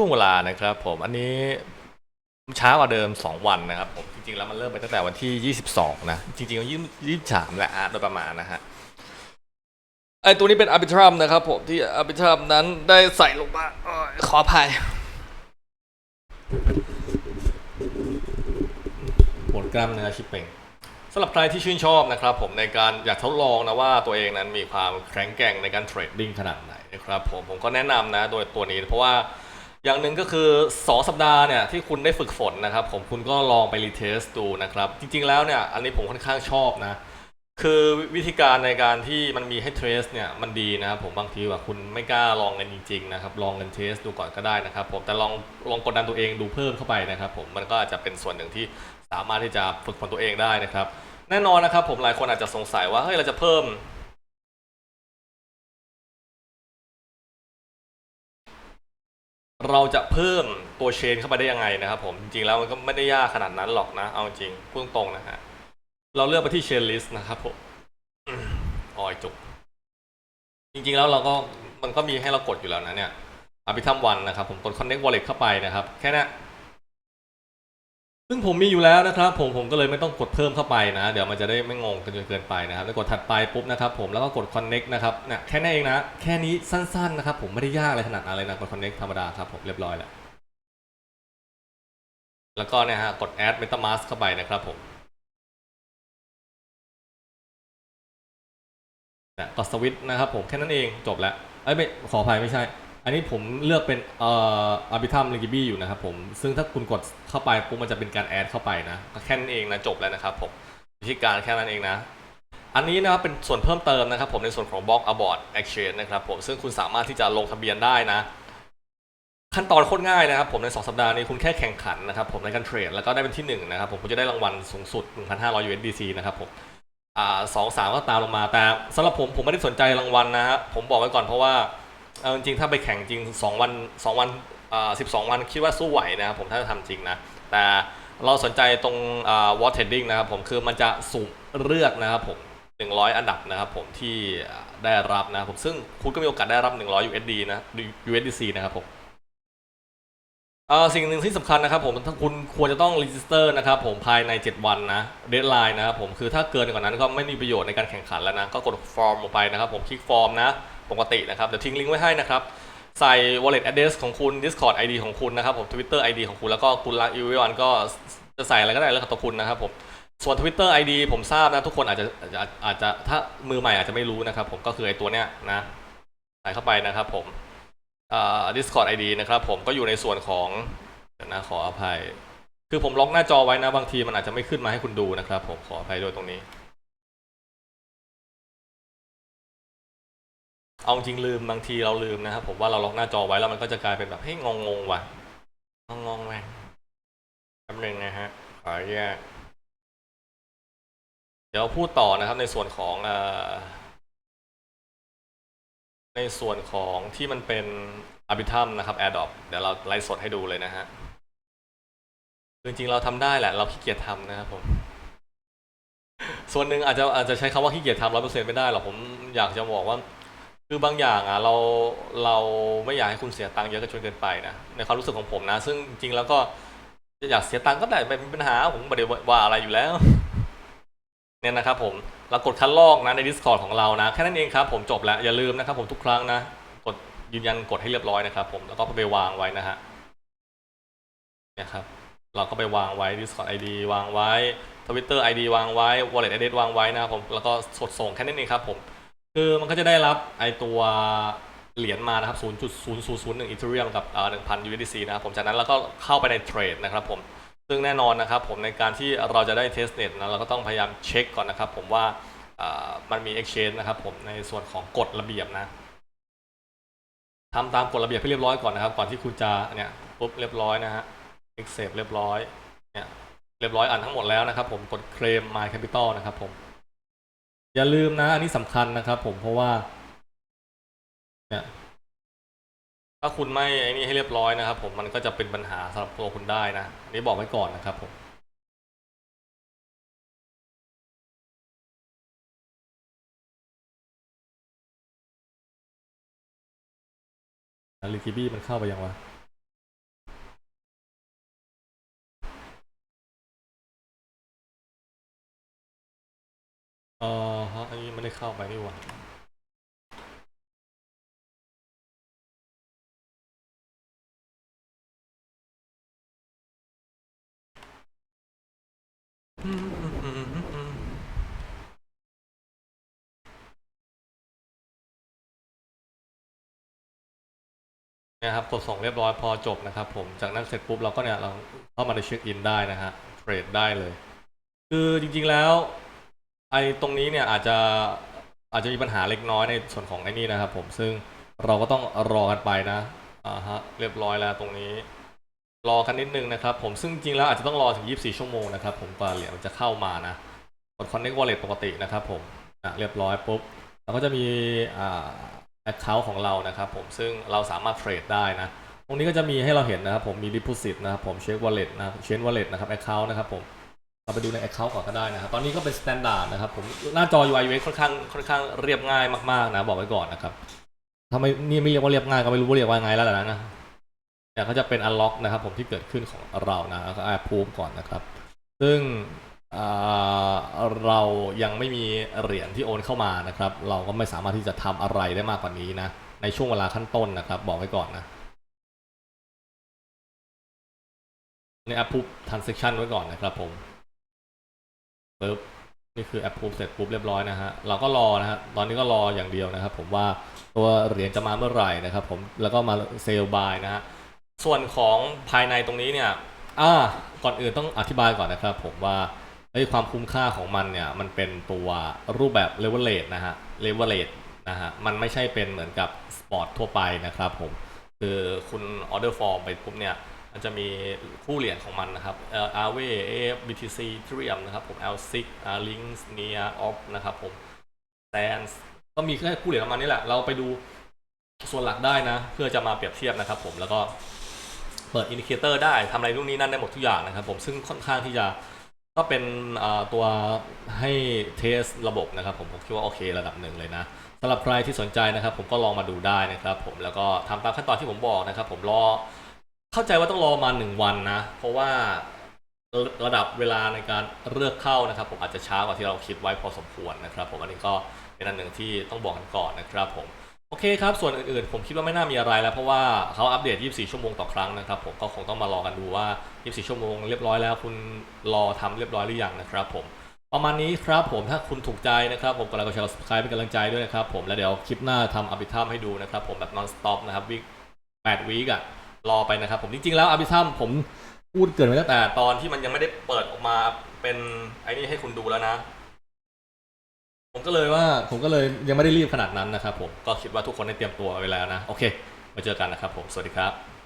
ช่วงเวลานะครับผมอันนี้ช้ากว่าเดิม 2 วันนะครับผมจริงๆแล้วมันเริ่มไปตั้งแต่วันที่ 22 นะ จริงๆก็ยี่ยี่สามแหละโดยประมาณนะฮะไอตัวนี้เป็นอาร์บิทรัมนะครับผมที่อาร์บิทรัมนั้นได้ใส่ลงมาอขออภัยปวดกล้ามเนื้อชิปเป่งสำหรับใครที่ชื่นชอบนะครับผมในการอยากทดลองนะว่าตัวเองนั้นมีความแข็งแกร่งในการเทรดดิ้งขนาดไหนนะครับผมผมก็แนะนำนะโดยตัวนี้เพราะว่า อย่างหนึ่งก็คือ 2 สัปดาห์เนี่ยที่คุณได้ฝึกฝนนะครับ ผมคุณก็ลองไปรีเทสดูนะครับ จริง ๆ แล้วเนี่ยอันนี้ผมค่อนข้างชอบนะ คือวิธีการในการที่มันมีให้เทสเนี่ยมันดีนะครับผมบางทีว่าคุณไม่กล้าลองกันจริงๆนะครับลองกันเทสดูก่อนก็ได้นะครับ ผมแต่ลองลองกดดันตัวเองดูเพิ่มเข้าไปนะครับ ผมมันก็อาจจะเป็นส่วนหนึ่งที่สามารถที่จะฝึกฝนตัวเองได้นะครับ แน่นอนนะครับ ผมหลายคนอาจจะสงสัยว่าเฮ้ยเราจะเพิ่ม เราจะเพิ่มตัวเชนเข้าไปได้ยังไงนะครับผมจริงๆแล้วมันก็ไม่ได้ยากขนาดนั้นหรอกนะ เอาจริงพูดตรงๆนะฮะเราเลือกไปที่เชนลิสต์นะครับผมออยจุกจริงๆแล้วเราก็มันก็มีให้เรากดอยู่แล้วนะเนี่ยอภิธรรมวันนะครับ ผมกด connect wallet เข้าไปนะครับ แค่นี้ ซึ่งผมมีอยู่แล้วนะครับ ผมผมก็เลยไม่ต้องกดเพิ่มเข้าไปนะ เดี๋ยวมันจะได้ไม่งงกันจนเกินไปนะครับแล้วกดถัดไปปุ๊บนะครับผมแล้วก็กด connect นะครับเนี่ยแค่นี้นเองนะ แค่นี้สั้นๆนะครับผมไม่ได้ยากอะไรขนาดนั้นเลยนะกด connect ธรรมดาครับผมเรียบร้อยแล้ว แล้วก็เนี่ยฮะกด add metamask เข้าไปนะครับผมเนี่ยกดสวิตช์นะครับผมแค่นั้นเองจบแล้วเอ้ยไม่ขออภัยไม่ใช่ อันนี้ผมเลือกเป็นเอ่ออาร์บิทัมลิกิบี้อยู่นะครับผม ซึ่งถ้าคุณกดเข้าไปปุ๊บมันจะเป็นการแอดเข้าไปนะแค่นั้นเองนะจบแล้วนะครับผมวิธีการแค่นั้นเองนะ อันนี้นะครับเป็นส่วนเพิ่มเติมนะครับผมในส่วนของ Block Abort Exchange นะครับผมซึ่งคุณสามารถที่จะลงทะเบียนได้นะ ขั้นตอนโคตรง่ายนะครับผมใน 2 สัปดาห์นี้คุณแค่แข่งขันนะครับผมในการเทรดแล้วก็ได้เป็นที่1นะครับผมคุณจะได้รางวัลสูงสุด 1,500 USDC นะครับผมอ่าสองสามก็ตามลงมาแต่สำหรับผมผมไม่ได้สนใจรางวัลนะฮะผมบอกไว้ก่อนเพราะว่า เอาจริงๆถ้าไปแข่งจริง 2 วัน2วันอ่า12วันคิดว่าสู้ไหวนะครับผมถ้าจะทำจริงนะ แต่เราสนใจตรงอ่าวอตเทดดิ้งนะครับผมคือมันจะสุ่มเลือกนะครับผม 100 อันดับนะครับผมที่ได้รับนะครับผมซึ่งคุณก็มีโอกาสได้รับ 100 USD นะ USDC นะครับผมเอ่อสิ่งหนึ่งที่สำคัญนะครับผมถ้าคุณควรจะต้องรีจิสเตอร์นะครับผมภายใน 7 วันนะเดทไลน์นะครับผมคือถ้าเกินกว่านั้นก็ไม่มีประโยชน์ในการแข่งขันแล้วนะ ก็กดฟอร์มลงไปนะครับผมคลิกฟอร์มนะ ปกตินะครับ เดี๋ยวทิ้งลิงก์ไว้ให้นะครับ ใส่ wallet address ของคุณ discord id ของคุณนะครับผม twitter id ของคุณแล้วก็คุณรักอีวิวันก็จะใส่อะไรก็ได้แล้วกับตัวคุณนะครับผมส่วน twitter id ผมทราบนะ ทุกคนอาจจะอาจจะถ้ามือใหม่อาจจะไม่รู้นะครับ ผมก็คือไอตัวเนี้ยนะใส่เข้าไปนะครับผมอ่า discord id นะครับผมก็อยู่ในส่วนของเดี๋ยวนะขออภัย คือผมล็อกหน้าจอไว้นะ บางทีมันอาจจะไม่ขึ้นมาให้คุณดูนะครับ ผมขออภัยด้วยตรงนี้ เอาจริงลืมบางทีเราลืมนะครับผมว่าเราล็อกหน้าจอไว้แล้วมันก็จะกลายเป็นแบบเฮ้ยงงงๆว่ะงงงๆไหมแป๊บนึงนะฮะขออนุญาตเดี๋ยวพูดต่อนะครับในส่วนของอในส่วนของที่มันเป็นอารบิทัมนะครับ AirDrop เดี๋ยวเราไลฟ์สดให้ดูเลยนะฮะจริงๆเราทำได้แหละ เราขี้เกียจทำนะครับผม ส่วนหนึ่งอาจจะอาจจะใช้คำว่าขี้เกียจทำร้อยเปอร์เซ็นต์ไม่ได้หรอกผมอยากจะบอกว่า คือบางอย่างอะเราเราไม่อยากให้คุณเสียตังค์เยอะจนเกินไปนะในความรู้สึกของผมนะ ซึ่งจริงๆแล้วก็อยากเสียตังค์ก็ได้ไม่มีปัญหาผมไม่ได้ว่าอะไรอยู่แล้วเนี่ยนะครับผมเรากดคัดลอกนะใน Discord ของเรานะแค่นั้นเองครับผมจบแล้วอย่าลืมนะครับผมทุกครั้งนะกดยืนยันกดให้เรียบร้อยนะครับผมแล้วก็ไปวางไว้นะฮะเนี่ยครับเราก็ไปวางไว้ Discord ID วางไว้ Twitter ID วางไว้ Wallet address วางไว้นะครับผมแล้วก็สดส่งแค่นั้นเองครับผม คือมันก็จะได้รับไอตัวเหรียญมานะครับ 0.0001 Ethereum กับ1,000 USDC นะครับผมจากนั้นเราก็เข้าไปในเทรดนะครับผม ซึ่งแน่นอนนะครับผมในการที่เราจะได้เทสเน็ตนะเราก็ต้องพยายามเช็คก่อนนะครับผมว่าอ่ามันมี exchange นะครับผมในส่วนของกฎระเบียบนะทำตามกฎระเบียบให้เรียบร้อยก่อนนะครับ ก่อนที่คุณจะเนี่ยปุ๊บเรียบร้อยนะฮะ accept เรียบร้อยเนี่ยเรียบร้อยอ่านทั้งหมดแล้วนะครับผมกดเคลม my capital นะครับผม อย่าลืมนะ อันนี้สำคัญนะครับผมเพราะว่าเนี่ยถ้าคุณไม่ไอ้นี่ให้เรียบร้อยนะครับ ผมมันก็จะเป็นปัญหาสำหรับตัวคุณได้นะอันนี่บอกไว้ก่อนนะครับผมลิกิบี้มันเข้าไปยังวะ เข้าไปนี่หว่าอืมอืมอืมอืมอืมเนี่ยครับกดส่งเรียบร้อยพอจบนะครับ ผมจากนั้นเสร็จปุ๊บเราก็เนี่ยเราเข้ามาในเช็คอินได้นะฮะเทรดได้เลย คือจริงๆแล้ว ไอ้ตรงนี้เนี่ยอาจจะ อาจจะมีปัญหาเล็กน้อยในส่วนของไอ้นี่นะครับผมซึ่งเราก็ต้องรอกันไปนะอ่าฮะเรียบร้อยแล้วตรงนี้ รอกันนิดนึงนะครับผมซึ่งจริงๆแล้วอาจจะต้องรอถึง 24 ชั่วโมงนะครับผมกว่าเหรียญมันจะเข้ามานะกด connect wallet ปกตินะครับผมอะเรียบร้อยปุ๊บเราก็จะมีอ่า account ของเรานะครับผมซึ่งเราสามารถเทรดได้นะตรงนี้ก็จะมีให้เราเห็นนะครับผมมี deposit นะครับผม check wallet นะครับ chain wallet นะครับ account นะครับผม เราไปดูใน Account ก่อนก็ได้นะครับ ตอนนี้ก็เป็น Standard นะครับ ผมหน้าจอ UI UX ค่อนข้างค่อนข้างเรียบง่ายมากๆนะ บอกไว้ก่อนนะครับถ้าไม่นี่ไม่เรียกว่าเรียบง่ายก็ไม่รู้ว่าเรียกว่าไงแล้วล่ะนะแต่เขาจะเป็น Unlock นะครับ ผมที่เกิดขึ้นของเรานะแล้วก็ Approve ก่อนนะครับ ซึ่งเรายังไม่มีเหรียญที่โอนเข้ามานะครับ เราก็ไม่สามารถที่จะทำอะไรได้มากกว่านี้นะ ในช่วงเวลาขั้นต้นนะครับ บอกไว้ก่อนนะใน Approve Transaction ไว้ก่อนนะครับผม ปึ๊บนี่คือ approve เสร็จปุ๊บเรียบร้อยนะฮะเราก็รอนะฮะตอนนี้ก็รออย่างเดียวนะครับ ผมว่าตัวเหรียญจะมาเมื่อไหร่นะครับ ผมแล้วก็มาเซลบายนะฮะส่วนของภายในตรงนี้เนี่ยอ่าก่อนอื่นต้องอธิบายก่อนนะครับ ผมว่าไอ้ยความคุ้มค่าของมันเนี่ย มันเป็นตัวรูปแบบ leverage นะฮะ leverage นะฮะมันไม่ใช่เป็นเหมือนกับสปอร์ตทั่วไปนะครับ ผมคือคุณ order form ไปปุ๊บเนี่ย มันจะมีคู่เหรียญของมันนะครับเอ่อ Aave AF BTC Ethereum นะครับผม L6 อ่า Links Nia Op นะครับผม Sands ก็มีแค่คู่เหรียญประมาณนี้แหละ เราไปดูส่วนหลักได้นะ เพื่อจะมาเปรียบเทียบนะครับผมแล้วก็เปิดอินดิเคเตอร์ได้ทำอะไรนู่นนี่นั่นได้หมดทุกอย่างนะครับผมซึ่งค่อนข้างที่จะก็เป็นอ่าตัวให้เทสระบบนะครับผมผมคิดว่าโอเคระดับหนึ่งเลยนะสำหรับใครที่สนใจนะครับ ผมก็ลองมาดูได้นะครับ ผมแล้วก็ทำตามขั้นตอนที่ผมบอกนะครับ ผมรอ เข้าใจว่าต้องรอมาหนึ่งวันนะ เพราะว่าระดับเวลาในการเลือกเข้านะครับ ผมอาจจะช้ากว่าที่เราคิดไว้พอสมควรนะครับ ผมอันนี้ก็เป็นอันหนึ่งที่ต้องบอกกันก่อนนะครับผมโอเคครับ ส่วนอื่นๆ ผมคิดว่าไม่น่ามีอะไรแล้ว เพราะว่าเขาอัปเดต 24 ชั่วโมงต่อครั้งนะครับ ผมก็คงต้องมารอกันดูว่า 24 ชั่วโมงเรียบร้อยแล้วคุณรอทำเรียบร้อยหรือยังนะครับ ผมประมาณนี้ครับผมถ้าคุณถูกใจนะครับ ผมกดไลค์กดแชร์กด subscribe เป็นกำลังใจด้วยนะครับ ผมแล้วเดี๋ยวคลิปหน้าทำอภิธรรมให้ดูนะครับ ผมแบบ non stop นะครับวิก8วีกอะ รอไปนะครับผมจริงๆแล้วอภิธรรมผมพูดเกินไปตั้งแต่ตอนที่มันยังไม่ได้เปิดออกมาเป็นไอ้นี่ให้คุณดูแล้วนะ ผมก็เลยว่าผมก็เลยยังไม่ได้รีบขนาดนั้นนะครับผมก็คิดว่าทุกคนได้เตรียมตัวไว้แล้วนะ โอเคมาเจอกันนะครับผมสวัสดีครับ